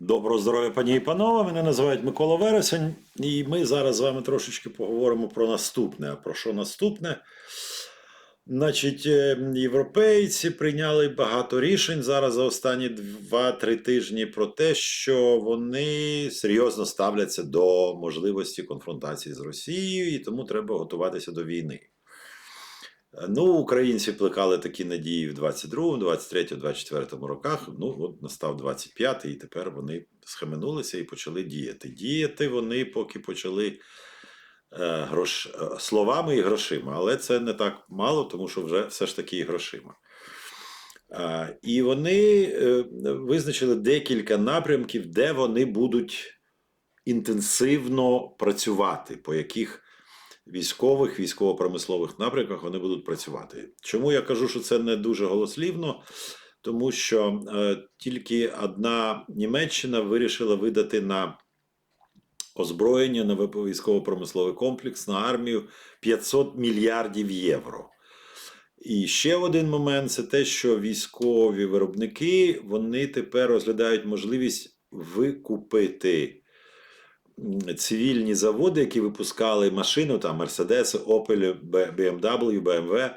Доброго здоров'я, пані і панове. Мене називають Микола Вересень, і ми зараз з вами трошечки поговоримо про наступне. А про що наступне? Значить, е, європейці прийняли багато рішень зараз за останні 2-3 тижні про те, що вони серйозно ставляться до можливості конфронтації з Росією, і тому треба готуватися до війни. Ну, українці плекали такі надії в 22-му, 23-му, 24-му роках. Ну, от настав 25-й, і тепер вони схаменулися і почали діяти. Діяти вони поки почали е, грош... е, словами і грошима, але це не так мало, тому що вже все ж таки і грошима. Е, і вони е, визначили декілька напрямків, де вони будуть інтенсивно працювати, по яких військових, військово-промислових напрямках вони будуть працювати. Чому я кажу, що це не дуже голослівно? Тому що е, тільки одна Німеччина вирішила видати на озброєння на військово-промисловий комплекс на армію 500 мільярдів євро. І ще один момент це те, що військові виробники вони тепер розглядають можливість викупити цивільні заводи, які випускали машину, там Mercedes, Opel, BMW, BMW,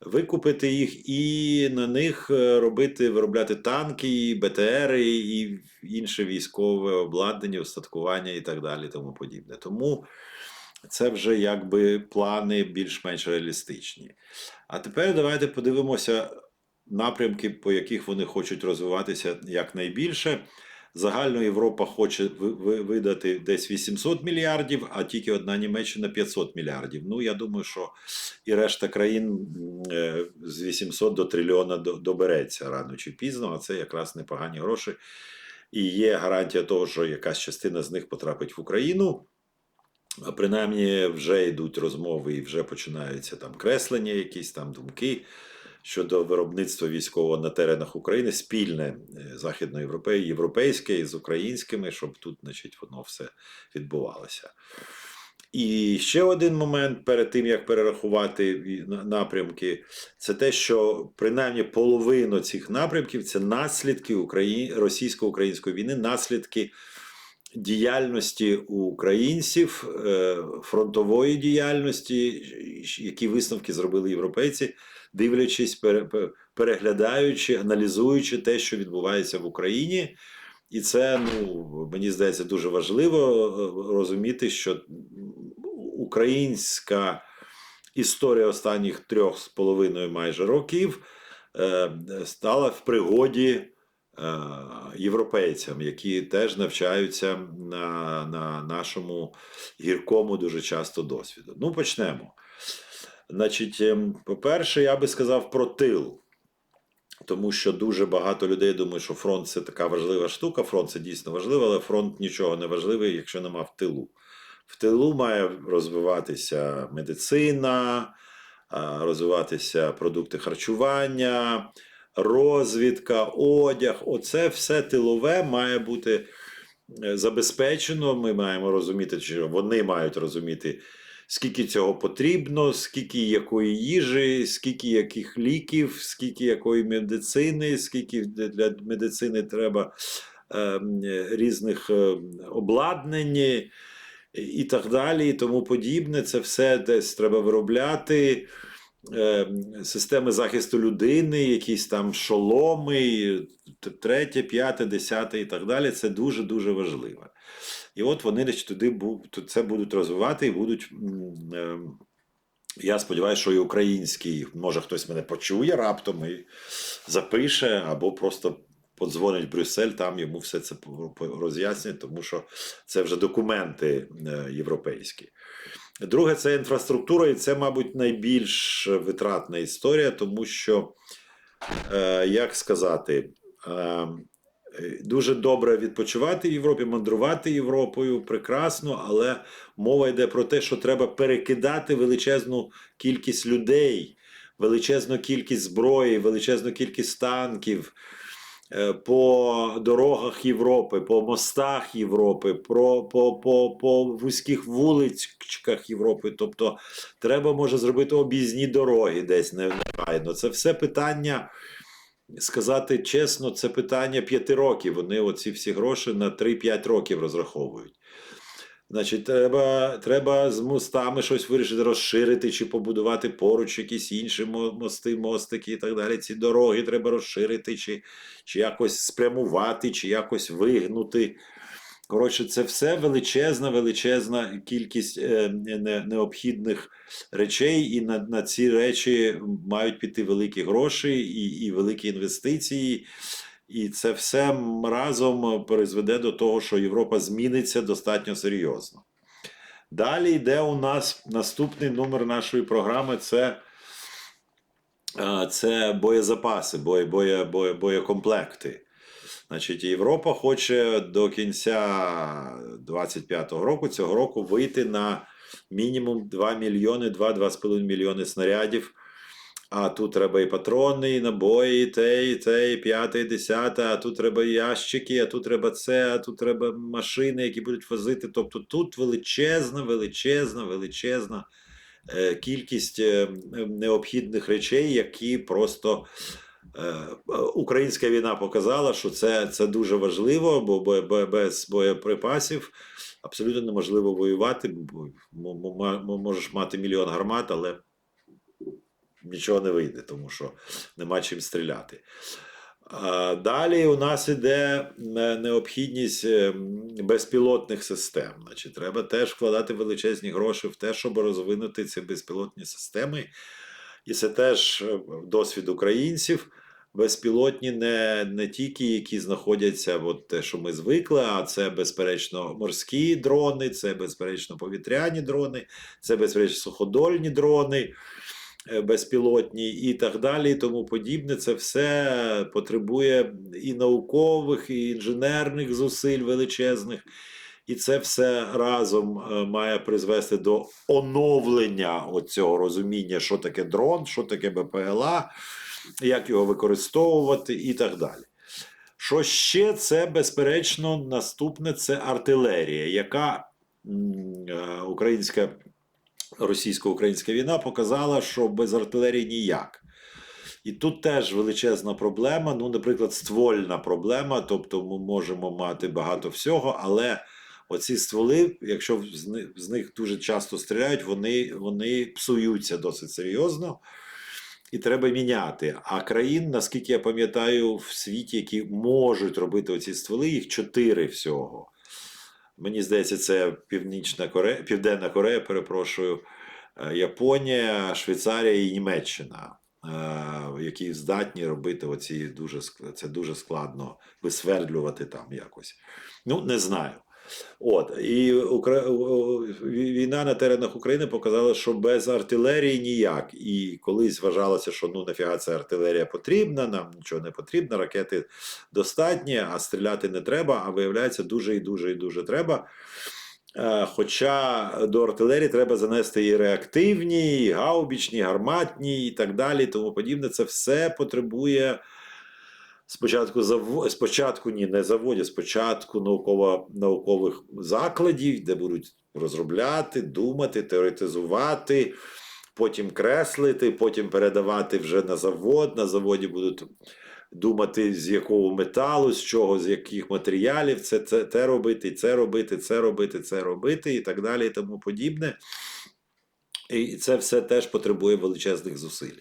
викупити їх і на них е, робити, виробляти танки, БТРи і інше військове обладнання, устаткування і так далі, тому подібне. Тому це вже якби плани більш-менш реалістичні. А тепер давайте подивимося напрямки, по яких вони хочуть розвиватися якнайбільше. Загально Європа хоче ви- ви- видати десь 800 мільярдів, а тільки одна Німеччина 500 мільярдів. Ну, я думаю, що і решта країн е, з 800 до трильйона добереться рано чи пізно, а це якраз непогані гроші. І є гарантія того, що якась частина з них потрапить в Україну. А принаймні вже йдуть розмови і вже починаються там креслення, якісь там думки щодо виробництва військового на теренах України, спільне е, західноєвропейське, європейське з українськими, щоб тут, значить, воно все відбувалося. І ще один момент перед тим, як перерахувати на- напрямки, це те, що принаймні половину цих напрямків це наслідки Украї... російсько-української війни, наслідки діяльності українців, е, фронтової діяльності, які висновки зробили європейці, дивлячись, пере- переглядаючи, аналізуючи те, що відбувається в Україні. І це, ну, мені здається, дуже важливо е, розуміти, що українська історія останніх трьох з половиною майже років е, стала в пригоді європейцям, які теж навчаються на, на нашому гіркому дуже часто досвіду. Ну, почнемо. Значить, ем, по-перше, я би сказав про тил. Тому що дуже багато людей думають, що фронт це така важлива штука. Фронт це дійсно важливо, але фронт нічого не важливий, якщо нема в тилу. В тилу має розвиватися медицина, розвиватися продукти харчування, розвідка, одяг. Оце все тилове має бути е, забезпечено. Ми маємо розуміти, чи вони мають розуміти, скільки цього потрібно, скільки якої їжі, скільки яких ліків, скільки якої медицини, скільки для медицини треба ем, різних е, обладнань і так далі, і тому подібне. Це все десь треба виробляти. Е, Системи захисту людини, якісь там шоломи, третє, п'яте, десяте і так далі. Це дуже дуже важливо. І от вони туди це будуть розвивати і будуть. е, Я сподіваюся, що і український, може хтось мене почує раптом і запише, або просто подзвонить в Брюссель, там йому все це роз'яснять, тому що це вже документи е, європейські. Друге, це інфраструктура, і це, мабуть, найбільш витратна історія, тому що, е, як сказати, е, дуже добре відпочивати в Європі, мандрувати Європою, прекрасно, але мова йде про те, що треба перекидати величезну кількість людей, величезну кількість зброї, величезну кількість танків. Е, По дорогах Європи, по мостах Європи, про, по, по, по вузьких вуличках Європи. Тобто, треба може зробити об'їзні дороги десь негайно. Це все питання сказати чесно, це питання п'яти років. Вони оці всі гроші на 3-5 років розраховують. Значить, треба, треба з мостами щось вирішити, розширити чи побудувати поруч якісь інші мости, мостики і так далі. Ці дороги треба розширити, чи, чи якось спрямувати, чи якось вигнути. Коротше, це все величезна, величезна кількість е, необхідних речей, і на, на ці речі мають піти великі гроші і, і великі інвестиції. І це все разом призведе до того, що Європа зміниться достатньо серйозно. Далі йде у нас наступний номер нашої програми це, це боєзапаси, бої, боє, боє, боєкомплекти. Значить, Європа хоче до кінця 25-го року цього року вийти на мінімум 2 мільйони, 2-2,5 мільйони снарядів. А тут треба і патрони, і набої, і те, і те, і п'яте, і десяте, а тут треба ящики, а тут треба це, а тут треба машини, які будуть возити. Тобто тут величезна, величезна, величезна е, кількість е, необхідних речей, які просто е, українська війна показала, що це, це дуже важливо, бо без боєприпасів абсолютно неможливо воювати. Бо Можеш мати мільйон гармат, але нічого не вийде, тому що нема чим стріляти. Далі у нас іде необхідність е, безпілотних систем. Значить, треба теж вкладати величезні гроші в те, щоб розвинути ці безпілотні системи. І це теж е, досвід українців. Безпілотні не, не тільки які знаходяться, от те, що ми звикли, а це, безперечно, морські дрони, це, безперечно, повітряні дрони, це, безперечно, суходольні дрони безпілотні і так далі, і тому подібне. Це все потребує і наукових, і інженерних зусиль величезних. І це все разом е, має призвести до оновлення цього розуміння, що таке дрон, що таке БПЛА, як його використовувати і так далі. Що ще це, безперечно, наступне це артилерія, яка е, українська російсько-українська війна показала, що без артилерії ніяк. І тут теж величезна проблема. Ну, наприклад, ствольна проблема. Тобто, ми можемо мати багато всього, але оці стволи, якщо з них, дуже часто стріляють, вони, вони псуються досить серйозно. І треба міняти. А країн, наскільки я пам'ятаю, в світі, які можуть робити оці стволи, їх чотири всього. Мені здається, це Північна Корея, Південна Корея, перепрошую, е, Японія, Швейцарія і Німеччина, е, які здатні робити оці дуже це дуже складно висвердлювати там якось. Ну, не знаю. От і Укра... війна на теренах України показала, що без артилерії ніяк. І колись вважалося, що ну нафіга ця артилерія потрібна, нам нічого не потрібно, ракети достатні, а стріляти не треба. А виявляється, дуже і дуже і дуже треба. Е, Хоча до артилерії треба занести і реактивні, і гаубічні, гарматні, і так далі, тому подібне. Це все потребує спочатку заво... спочатку ні, не заводів, спочатку науково... наукових закладів, де будуть розробляти, думати, теоретизувати, потім креслити, потім передавати вже на завод. На заводі будуть думати, з якого металу, з чого, з яких матеріалів це, це те робити, це робити, це робити, це робити, і так далі, і тому подібне. І це все теж потребує величезних зусиль.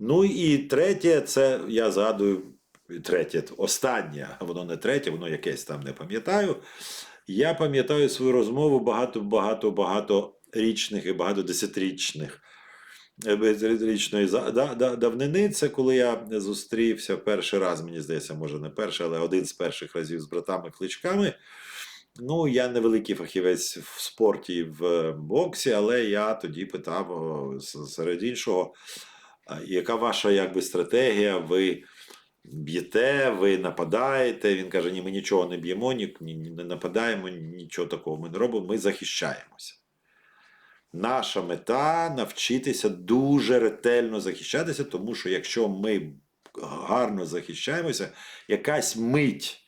Ну і третє, це я згадую, третє, останнє, воно не третє, воно якесь там не пам'ятаю. Я пам'ятаю свою розмову багато, багато, річних і багато десятирічних. е, Річної давнини, це коли я зустрівся перший раз, мені здається, може не перший, але один з перших разів з братами Кличками. Ну, я невеликий фахівець в спорті в е, боксі, але я тоді питав серед іншого, яка ваша якби, стратегія? Ви б'єте, ви нападаєте? Він каже: ні, ми нічого не б'ємо, ні, не нападаємо, нічого такого ми не робимо, ми захищаємося. Наша мета навчитися дуже ретельно захищатися, тому що якщо ми гарно захищаємося, якась мить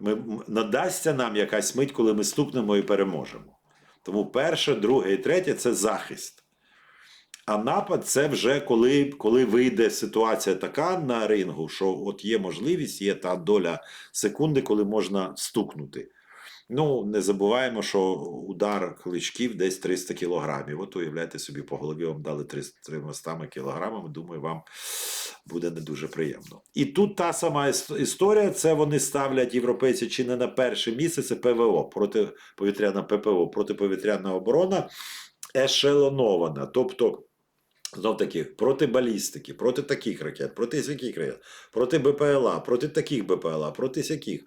ми, надасться нам якась мить, коли ми стукнемо і переможемо. Тому перше, друге і третє це захист. А напад це вже коли, коли вийде ситуація така на рингу, що от є можливість, є та доля секунди, коли можна стукнути. Ну, не забуваємо, що удар кличків десь 300 кілограмів. От уявляйте собі, по голові вам дали 300 кілограмами. Думаю, вам буде не дуже приємно. І тут та сама іс- історія: це вони ставлять європейці чи не на перше місце, це ПВО, протиповітряна ППО, протиповітряна оборона ешелонована. Тобто. Знов таки, проти балістики, проти таких ракет, проти сяких ракет, проти БПЛА, проти таких БПЛА, проти сяких.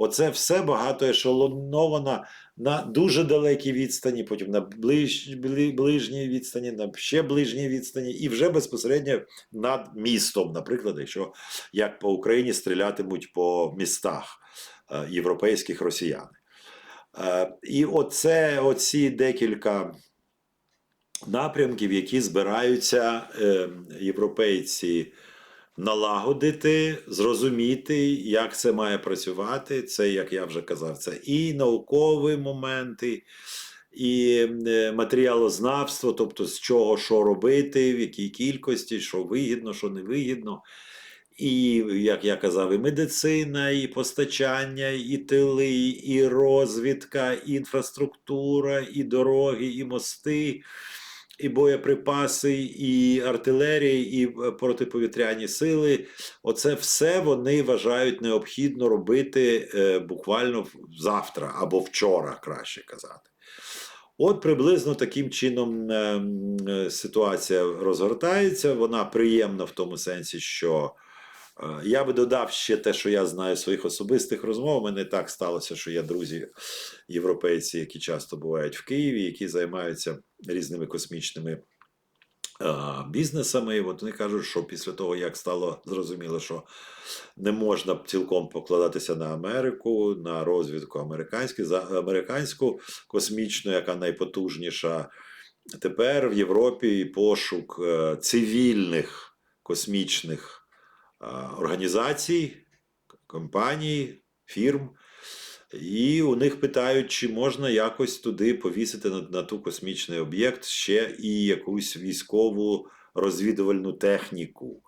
Оце все багато ешелоновано на дуже далекій відстані, потім на ближ, ближній відстані, на ще ближній відстані, і вже безпосередньо над містом. Наприклад, якщо як по Україні стрілятимуть по містах е, європейських росіян. Е, і оце, оці декілька напрямків, які збираються е, європейці налагодити, зрозуміти, як це має працювати. Це, як я вже казав, це і наукові моменти, і е, матеріалознавство, тобто з чого що робити, в якій кількості, що вигідно, що не вигідно. І, як я казав, і медицина, і постачання, і тили, і розвідка, і інфраструктура, і дороги, і мости, і боєприпаси, і артилерії, і е, протиповітряні сили. Оце все вони вважають необхідно робити е, буквально завтра або вчора, краще казати. От приблизно таким чином е, е, ситуація розгортається. Вона приємна в тому сенсі, що я би додав ще те, що я знаю з своїх особистих розмов. Мене так сталося, що є друзі європейці, які часто бувають в Києві, які займаються різними космічними бізнесами. І от вони кажуть, що після того, як стало зрозуміло, що не можна цілком покладатися на Америку, на розвідку американську, за американську космічну, яка найпотужніша. Тепер в Європі пошук е, цивільних космічних організацій, компаній, фірм. І у них питають, чи можна якось туди повісити на, на ту космічний об'єкт ще і якусь військову розвідувальну техніку.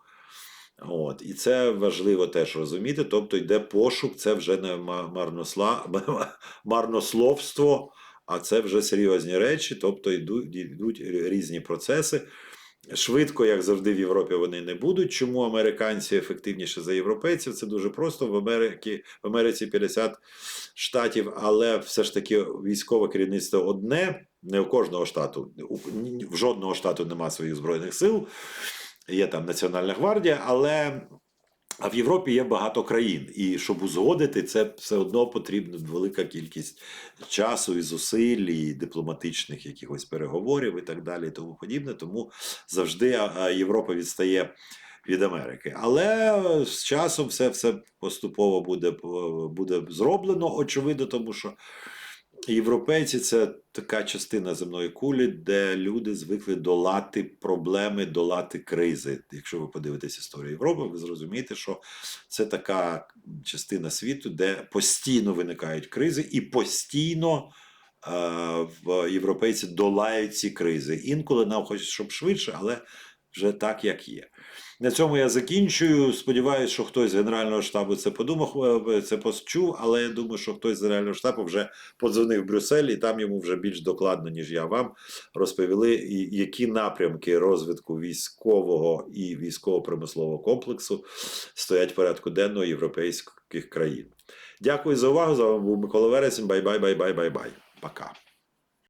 От. І це важливо теж розуміти. Тобто йде пошук, це вже не марносла, марнословство, а це вже серйозні речі, тобто йдуть, йдуть різні процеси. Швидко, як завжди, в Європі вони не будуть. Чому американці ефективніше за європейців? Це дуже просто. В Америці, в Америці 50 штатів, але все ж таки військове керівництво одне. Не у кожного штату, в жодного штату нема своїх збройних сил. Є там Національна гвардія, але а в Європі є багато країн. І щоб узгодити, це все одно потрібна велика кількість часу і зусиль, і дипломатичних якихось переговорів і так далі, і тому подібне. Тому завжди Європа відстає від Америки. Але з часом все, все поступово буде, буде зроблено, очевидно, тому що. Європейці це така частина земної кулі, де люди звикли долати проблеми, долати кризи. Якщо ви подивитесь історію Європи, ви зрозумієте, що це така частина світу, де постійно виникають кризи, і постійно е, європейці долають ці кризи. Інколи нам хочеться, щоб швидше, але вже так, як є. На цьому я закінчую. Сподіваюся, що хтось з Генерального штабу це подумав, е, це почув, але я думаю, що хтось з Генерального штабу вже подзвонив в Брюссель, і там йому вже більш докладно, ніж я вам розповіли, які напрямки розвитку військового і військово-промислового комплексу стоять в порядку денного європейських країн. Дякую за увагу. З вами був Микола Вересень. Бай-бай, бай-бай, бай-бай. Пока.